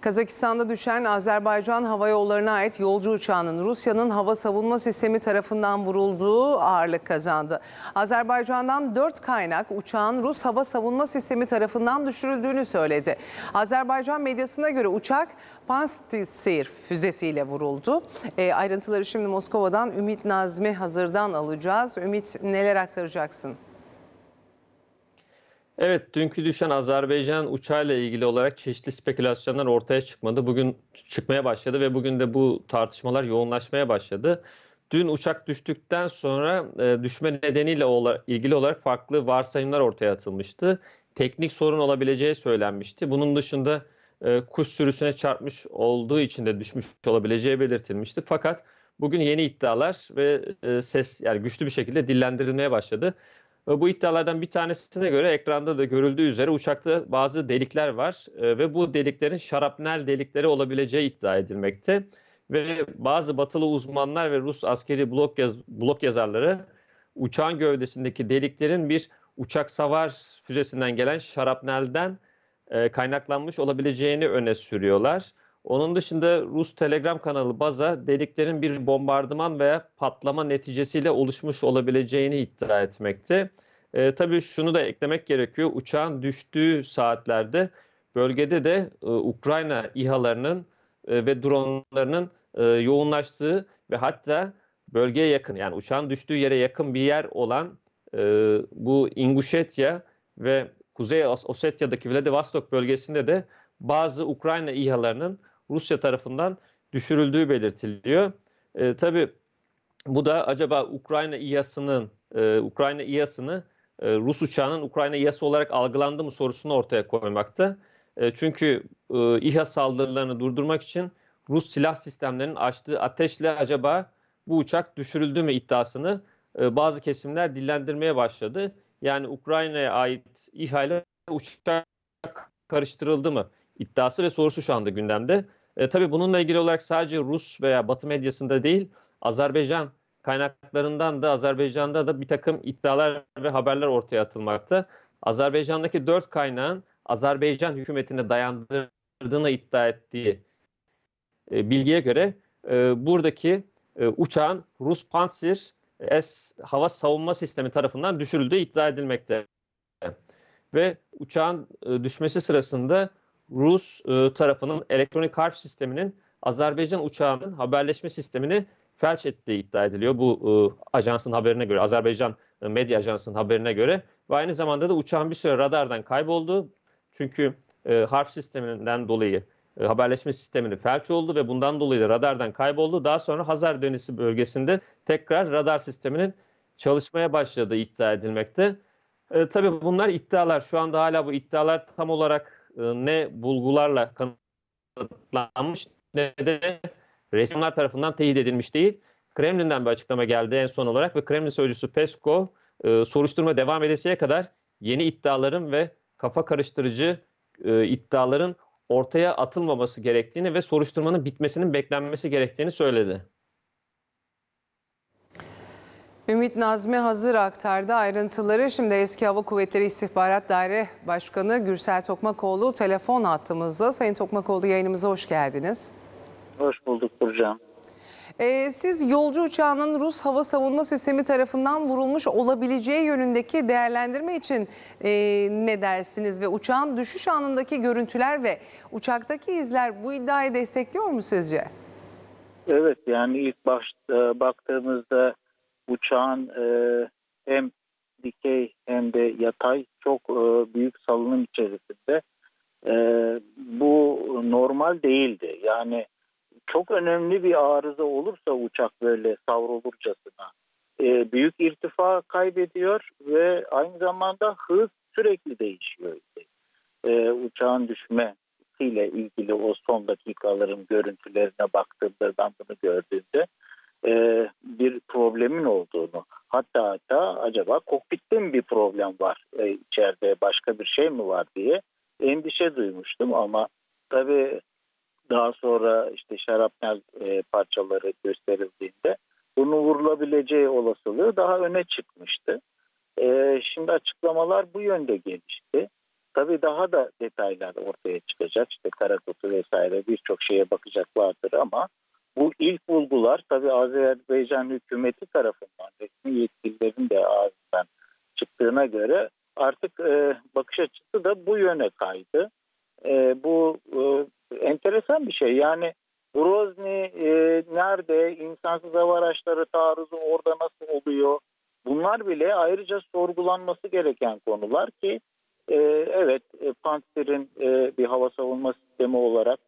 Kazakistan'da düşen Azerbaycan Hava Yolları'na ait yolcu uçağının Rusya'nın hava savunma sistemi tarafından vurulduğu ağırlık kazandı. Azerbaycan'dan 4 kaynak uçağın Rus hava savunma sistemi tarafından düşürüldüğünü söyledi. Azerbaycan medyasına göre uçak Pansir füzesiyle vuruldu. E, ayrıntıları şimdi Moskova'dan Ümit Nazmi Hazır'dan alacağız. Ümit neler aktaracaksın? Evet, dünkü düşen Azerbaycan uçağıyla ilgili olarak çeşitli spekülasyonlar ortaya çıkmadı. Bugün çıkmaya başladı ve bugün de bu tartışmalar yoğunlaşmaya başladı. Dün uçak düştükten sonra e, düşme nedeniyle ola- ilgili olarak farklı varsayımlar ortaya atılmıştı. Teknik sorun olabileceği söylenmişti. Bunun dışında e, kuş sürüsüne çarpmış olduğu için de düşmüş olabileceği belirtilmişti. Fakat bugün yeni iddialar ve e, ses yani güçlü bir şekilde dillendirilmeye başladı. Ve Bu iddialardan bir tanesine göre ekranda da görüldüğü üzere uçakta bazı delikler var e, ve bu deliklerin şarapnel delikleri olabileceği iddia edilmekte. Ve bazı batılı uzmanlar ve Rus askeri blog, yaz, blog yazarları uçağın gövdesindeki deliklerin bir uçak savar füzesinden gelen şarapnelden e, kaynaklanmış olabileceğini öne sürüyorlar. Onun dışında Rus Telegram kanalı Baza deliklerin bir bombardıman veya patlama neticesiyle oluşmuş olabileceğini iddia etmekte. E, tabii şunu da eklemek gerekiyor. Uçağın düştüğü saatlerde bölgede de e, Ukrayna İHA'larının e, ve dronlarının e, yoğunlaştığı ve hatta bölgeye yakın yani uçağın düştüğü yere yakın bir yer olan e, bu Ingushetya ve Kuzey Os- Osetya'daki Vladivostok bölgesinde de bazı Ukrayna İHA'larının Rusya tarafından düşürüldüğü belirtiliyor. E, tabii bu da acaba Ukrayna İHA'sının e, Ukrayna İHA'sını e, Rus uçağının Ukrayna İHA'sı olarak algılandı mı sorusunu ortaya koymakta. E, çünkü e, İHA saldırılarını durdurmak için Rus silah sistemlerinin açtığı ateşle acaba bu uçak düşürüldü mü iddiasını e, bazı kesimler dillendirmeye başladı. Yani Ukrayna'ya ait İHA ile uçak karıştırıldı mı iddiası ve sorusu şu anda gündemde. E, tabii bununla ilgili olarak sadece Rus veya Batı medyasında değil, Azerbaycan kaynaklarından da Azerbaycan'da da bir takım iddialar ve haberler ortaya atılmakta. Azerbaycan'daki dört kaynağın Azerbaycan hükümetine dayandırdığını iddia ettiği e, bilgiye göre e, buradaki e, uçağın Rus Pantsir S hava savunma sistemi tarafından düşürüldüğü iddia edilmekte. Ve uçağın e, düşmesi sırasında Rus e, tarafının elektronik harp sisteminin Azerbaycan uçağının haberleşme sistemini felç ettiği iddia ediliyor. Bu e, ajansın haberine göre, Azerbaycan e, medya ajansının haberine göre. Ve aynı zamanda da uçağın bir süre radardan kayboldu. Çünkü e, harp sisteminden dolayı e, haberleşme sistemini felç oldu ve bundan dolayı da radardan kayboldu. Daha sonra Hazar Denizi bölgesinde tekrar radar sisteminin çalışmaya başladığı iddia edilmekte. E, tabii bunlar iddialar. Şu anda hala bu iddialar tam olarak ne bulgularla kanıtlanmış ne de resmiler tarafından teyit edilmiş değil. Kremlin'den bir açıklama geldi en son olarak ve Kremlin sözcüsü Peskov e, soruşturma devam edesiye kadar yeni iddiaların ve kafa karıştırıcı e, iddiaların ortaya atılmaması gerektiğini ve soruşturmanın bitmesinin beklenmesi gerektiğini söyledi. Ümit Nazmi Hazır aktardı ayrıntıları. Şimdi Eski Hava Kuvvetleri İstihbarat Daire Başkanı Gürsel Tokmakoğlu telefon attığımızda. Sayın Tokmakoğlu yayınımıza hoş geldiniz. Hoş bulduk Burcu. Ee, siz yolcu uçağının Rus hava savunma sistemi tarafından vurulmuş olabileceği yönündeki değerlendirme için e, ne dersiniz? Ve uçağın düşüş anındaki görüntüler ve uçaktaki izler bu iddiayı destekliyor mu sizce? Evet yani ilk başta baktığımızda uçağın e, hem dikey hem de yatay çok e, büyük salınım içerisinde. E, bu normal değildi. Yani çok önemli bir arıza olursa uçak böyle savrulurcasına e, büyük irtifa kaybediyor ve aynı zamanda hız sürekli değişiyor. E, uçağın düşmesiyle ilgili o son dakikaların görüntülerine baktığımda ben bunu gördüğümde e, bir problemin olduğunu hatta hatta acaba kokpitte mi bir problem var e, içeride başka bir şey mi var diye endişe duymuştum ama tabii daha sonra işte şarapnel e, parçaları gösterildiğinde bunun vurulabileceği olasılığı daha öne çıkmıştı. E, şimdi açıklamalar bu yönde gelişti. Tabii daha da detaylar ortaya çıkacak. İşte kara kutu vesaire birçok şeye bakacaklardır ama bu ilk bulgular tabii Azerbaycan hükümeti tarafından resmi yetkililerin de ağzından çıktığına göre artık e, bakış açısı da bu yöne kaydı. E, bu e, enteresan bir şey. Yani Grozny e, nerede, insansız hava araçları taarruzu orada nasıl oluyor? Bunlar bile ayrıca sorgulanması gereken konular ki e, evet e, Pantsir'in e, bir hava savunma sistemi olarak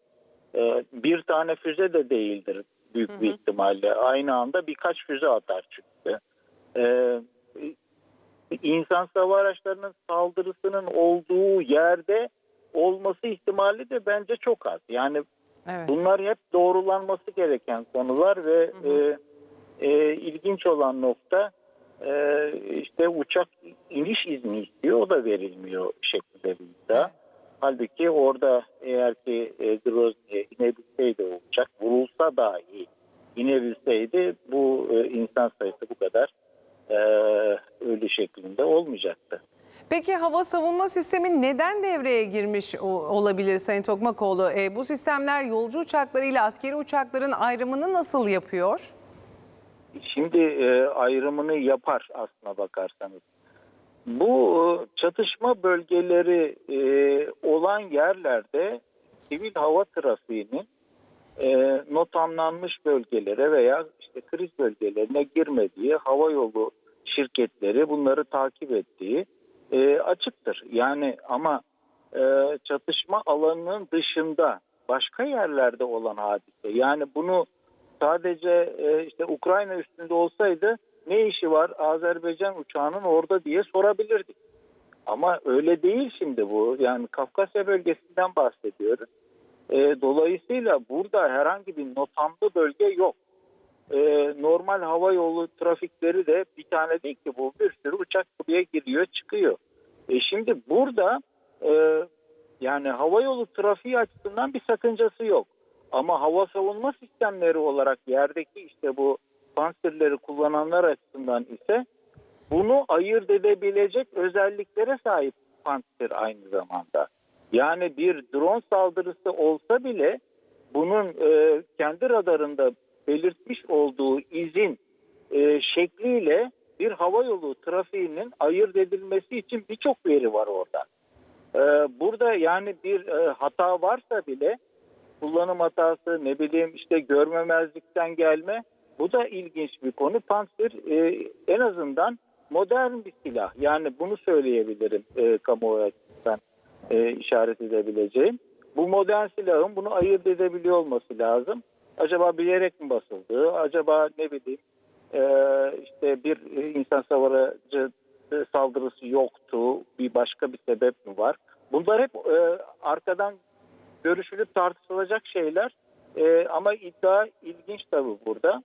e, bir tane füze de değildir büyük Hı hı. bir ihtimalle. Aynı anda birkaç füze atar çünkü. E, insan hava araçlarının saldırısının olduğu yerde olması ihtimali de bence çok az. Yani Evet. bunlar hep doğrulanması gereken konular ve Hı hı. e, e, ilginç olan nokta e, işte uçak iniş izni istiyor o da verilmiyor şeklinde bir iddia. Evet. Halbuki orada eğer ki e, Grozny'e inebilseydi o uçak vurulsa dahi inebilseydi bu e, insan sayısı bu kadar e, ölü şeklinde olmayacaktı. Peki hava savunma sistemi neden devreye girmiş olabilir Sayın Tokmakoğlu? E, bu sistemler yolcu uçakları ile askeri uçakların ayrımını nasıl yapıyor? Şimdi e, ayrımını yapar aslına bakarsanız. Bu e, çatışma bölgeleri e, olan yerlerde sivil hava trafiğinin e, notamlanmış bölgelere veya işte kriz bölgelerine girmediği hava yolu şirketleri bunları takip ettiği e, açıktır. Yani ama çatışma alanının dışında başka yerlerde olan hadise yani bunu sadece işte Ukrayna üstünde olsaydı ne işi var Azerbaycan uçağının orada diye sorabilirdik. Ama öyle değil şimdi bu. Yani Kafkasya bölgesinden bahsediyoruz. E, dolayısıyla burada herhangi bir notamlı bölge yok. E, normal hava yolu trafikleri de bir tane değil ki bu. Bir sürü uçak buraya giriyor çıkıyor. E, şimdi burada e, yani hava yolu trafiği açısından bir sakıncası yok. Ama hava savunma sistemleri olarak yerdeki işte bu panserleri kullananlar açısından ise bunu ayırt edebilecek özelliklere sahip panser aynı zamanda. Yani bir drone saldırısı olsa bile bunun e, kendi radarında belirtmiş olduğu izin e, şekliyle bir hava yolu trafiğinin ayırt edilmesi için birçok veri var orada. E, burada yani bir e, hata varsa bile kullanım hatası ne bileyim işte görmemezlikten gelme bu da ilginç bir konu. Panzer e, en azından modern bir silah. Yani bunu söyleyebilirim e, kamuoyu açısından e, işaret edebileceğim. Bu modern silahın bunu ayırt edebiliyor olması lazım. Acaba bilerek mi basıldı? Acaba ne bileyim e, işte bir insan savarıcı e, saldırısı yoktu. Bir başka bir sebep mi var? Bunlar hep e, arkadan görüşülüp tartışılacak şeyler. E, ama iddia ilginç tabii burada.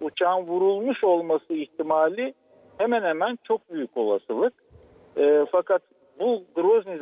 Uçağın vurulmuş olması ihtimali hemen hemen çok büyük olasılık. E, fakat bu Grozny